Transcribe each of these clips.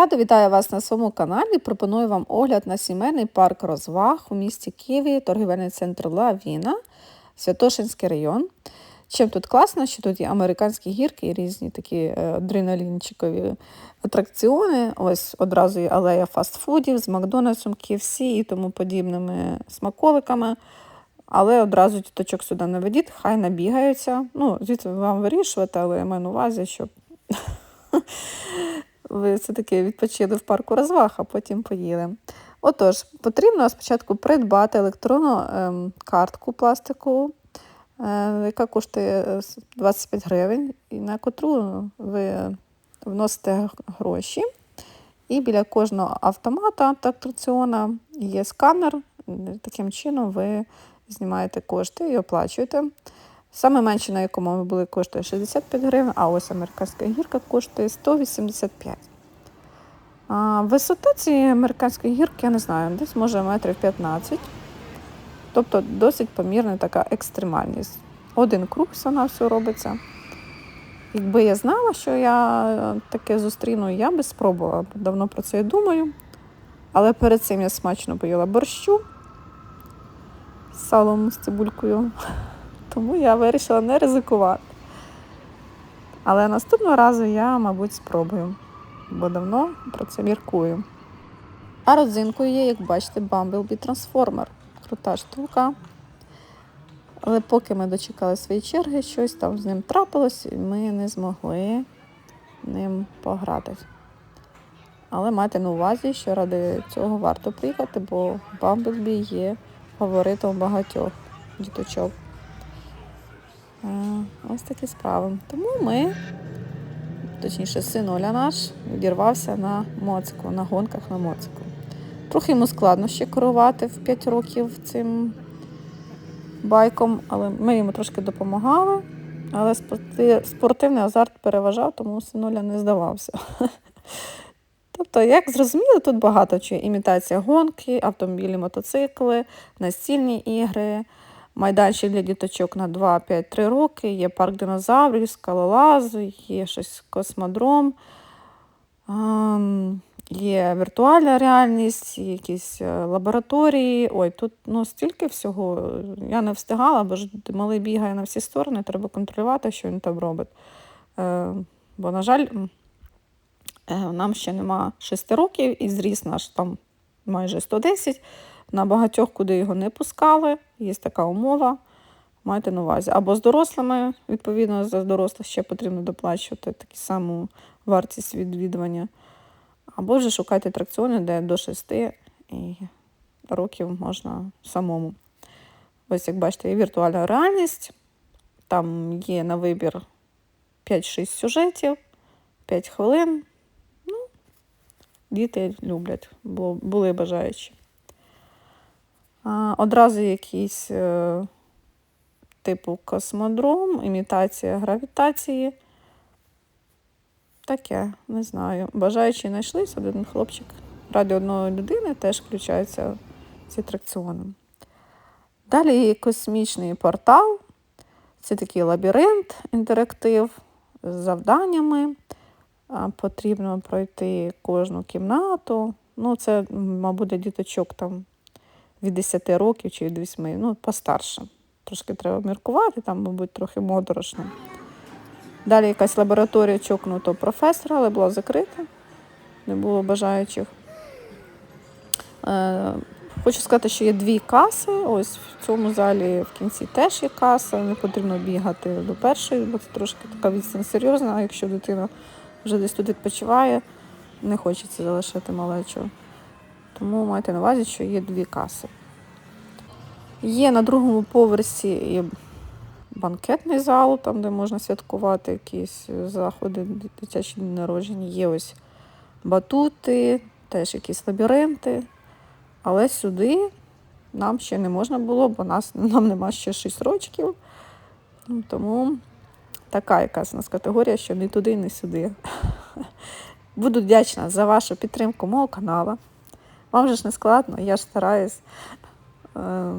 Рада вітаю вас на своєму каналі. Пропоную вам огляд на сімейний парк розваг у місті Києві, торгівельний центр Лавіна, Святошинський район. Чим тут класно, що тут є американські гірки і різні такі е, адреналінчикові атракціони. Ось одразу є алея фастфудів з Макдональдсом, KFC і тому подібними смаколиками. Але одразу діточок сюди не ведіть, хай набігаються. Ну, звідси вам вирішувати, але я маю на увазі, щоб ви все-таки відпочили в парку розваг, а потім поїли. Отож, потрібно спочатку придбати електронну ем, картку пластикову, е, яка коштує е, 25 гривень, і на котру ви вносите гроші. І біля кожного автомата та атракціона є сканер. Таким чином ви знімаєте кошти і оплачуєте. Саме менше, на якому ми були, коштує 65 гривень, а ось американська гірка коштує 185. Висота цієї американської гірки, я не знаю, десь може метрів 15. Тобто досить помірна така екстремальність. Один круг вона все робиться. Якби я знала, що я таке зустріну, я би спробувала. Давно про це і думаю. Але перед цим я смачно поїла борщу з салом з цибулькою. Тому я вирішила не ризикувати. Але наступного разу я, мабуть, спробую, бо давно про це міркую. А родзинкою є, як бачите, Bumblebee Transformer. Крута штука. Але поки ми дочекали своєї черги, щось там з ним трапилось, і ми не змогли ним пограти. Але майте на увазі, що ради цього варто приїхати, бо Bumblebee є фаворитом багатьох діточок. Ось такі справи. Тому ми, точніше, синоля наш, відірвався на моцику, на гонках на моцику. Трохи йому складно ще керувати в 5 років цим байком, але ми йому трошки допомагали. Але спортивний азарт переважав, тому синоля не здавався. Тобто, як зрозуміло, тут багато чого. Імітація гонки, автомобілі, мотоцикли, настільні ігри майданчик для діточок на 2-5-3 роки, є парк динозаврів, скалолаз, є щось космодром, є віртуальна реальність, якісь е, лабораторії. Ой, тут ну, стільки всього. Я не встигала, бо ж малий бігає на всі сторони, треба контролювати, що він там робить. Е, бо, на жаль, е, нам ще нема 6 років і зріс наш там майже 110. На багатьох, куди його не пускали, є така умова. Майте на увазі. Або з дорослими, відповідно, за дорослих ще потрібно доплачувати таку саму вартість відвідування. Або вже шукайте атракціони, де до 6 і років можна самому. Ось, як бачите, є віртуальна реальність. Там є на вибір 5-6 сюжетів, 5 хвилин. Ну, Діти люблять, були бажаючі. Одразу якийсь е, типу космодром, імітація гравітації. Таке, не знаю. Бажаючи знайшлись, один хлопчик раді одної людини теж включається з атракціоном. Далі космічний портал. Це такий лабіринт, інтерактив з завданнями. Потрібно пройти кожну кімнату. Ну, це, мабуть, діточок там від 10 років чи від 8, ну, постарше. Трошки треба міркувати, там, мабуть, трохи моторошно. Далі якась лабораторія чокнутого професора, але була закрита, не було бажаючих. Е, Хочу сказати, що є дві каси. Ось в цьому залі в кінці теж є каса, не потрібно бігати до першої, бо це трошки така відстань серйозна, а якщо дитина вже десь тут відпочиває, не хочеться залишати малечу. Тому майте на увазі, що є дві каси. Є на другому поверсі банкетний зал, там, де можна святкувати якісь заходи, дитячі дні народження. Є ось батути, теж якісь лабіринти. Але сюди нам ще не можна було, бо нас, нам нема ще 6 років. Тому така якась у нас категорія, що не туди, не сюди. Буду вдячна за вашу підтримку мого каналу. Вам же ж не складно, я ж стараюсь. Е,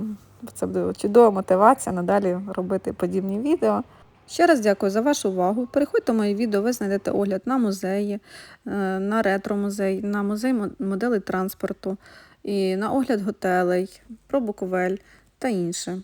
це буде чудова мотивація надалі робити подібні відео. Ще раз дякую за вашу увагу. Переходьте в мої відео, ви знайдете огляд на музеї, е, на ретро-музей, на музей моделей транспорту, і на огляд готелей, про Буковель та інше.